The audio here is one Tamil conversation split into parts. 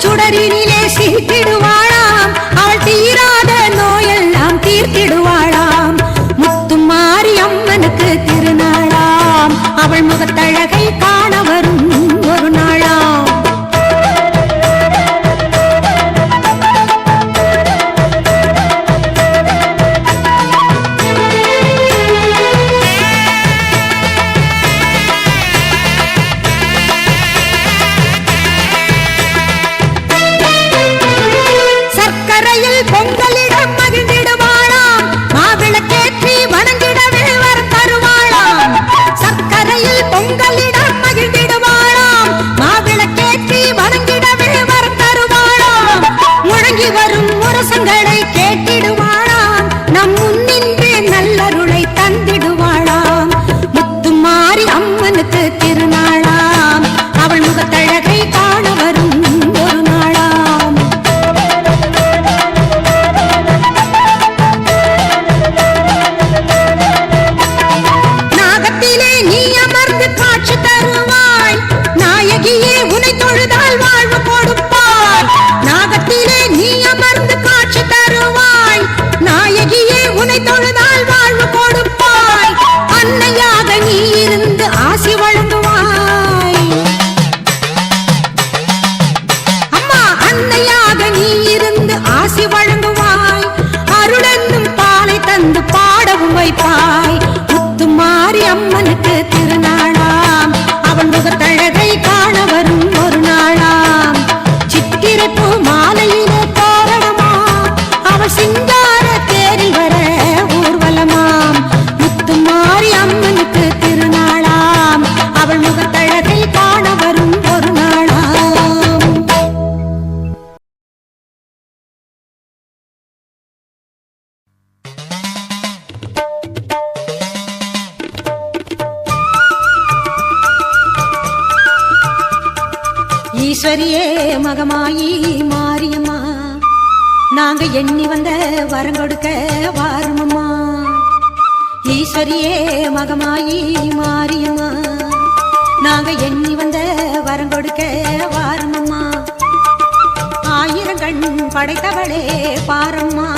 ചുടരിനിലെ സീറ്റിടുവാളാം അവൾ തീരാതെ നോയെല്ലാം തീർത്തിടുവാ não. Sorry, man. சுந்தரியே மகமாயி மாரியம்மா. நாங்க எண்ணி வந்த வரம் கொடுக்க வாரமம்மா. ஈஸ்வரியே மகமாயி மாரியம்மா. நாங்க எண்ணி வந்த வரம் கொடுக்க வாரமம்மா. ஆயிரம் கண் படைத்தவளே பாரம்மா.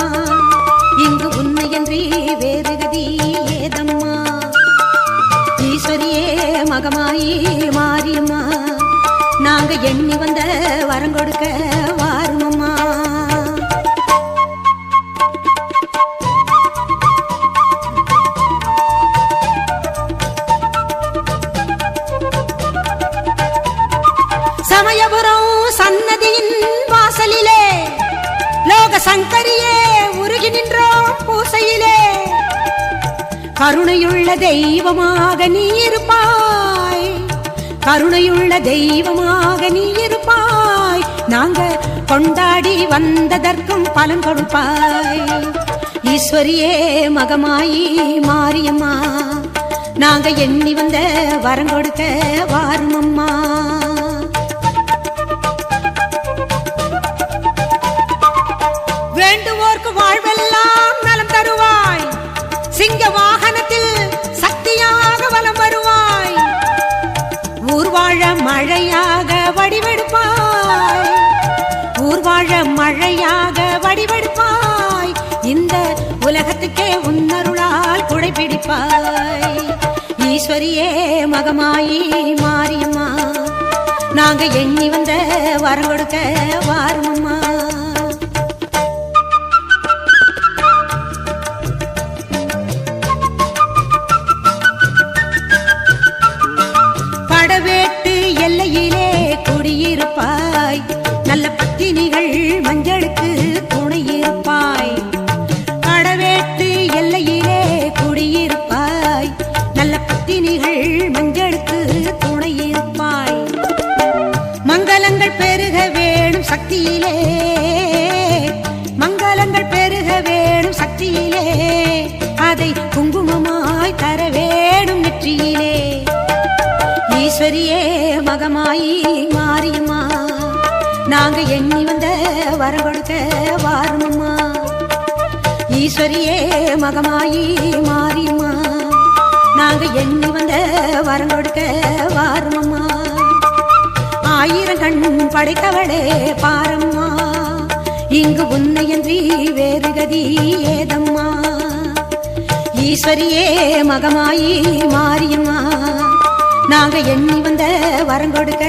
இங்கு உண்மையன்றி வேறு கதி ஏதம்மா. ஈஸ்வரியே மகமாயி மாரியம்மா. நாங்க எண்ணி வந்த வரம் கொடுக்க வாருமம்மா. சமயபுரம் சன்னதியின் வாசலிலே லோக சங்கரியே உருகி நின்றோம் பூசையிலே. கருணையுள்ள தெய்வமாக நீ இருப்பார் கருணையுள்ள தெய்வமாக நீ இருப்பாய். நாங்க கொண்டாடி வந்ததற்கும் பலன் கொடுப்பாய். ஈஸ்வரியே மகமாயி மாரியம்மா நாங்க எண்ணி வந்த வரம் கொடுக்க வாருமம்மா. மழையாக வடிவெடுப்பாய். ஊர்வாழ மழையாக வடிவெடுப்பாய். இந்த உலகத்துக்கே உன்னருளால் குடைபிடிப்பாய் ஈஸ்வரியே மகமாயி மாரியம்மா நாங்க எண்ணி வந்த வரம் கொடுக்க வாரமம்மா ஈஸ்வரியே மகமாயி மாரியம்மா நாங்க எண்ணி வந்த வரம் கொடுக்க வாரமம்மா ஈஸ்வரியே மகமாயி மாரியம்மா நாங்க எண்ணி வந்த வரம் கொடுக்க வாரமம்மா ஆயிரம் கண் படைத்தவளே பாரம்மா. இங்கு உன்னையன்றி வேறு கதி ஏதம்மா. ஈஸ்வரியே மகமாயி மாரியம்மா நாங்க எண்ணி வந்த வரம் கொடுக்க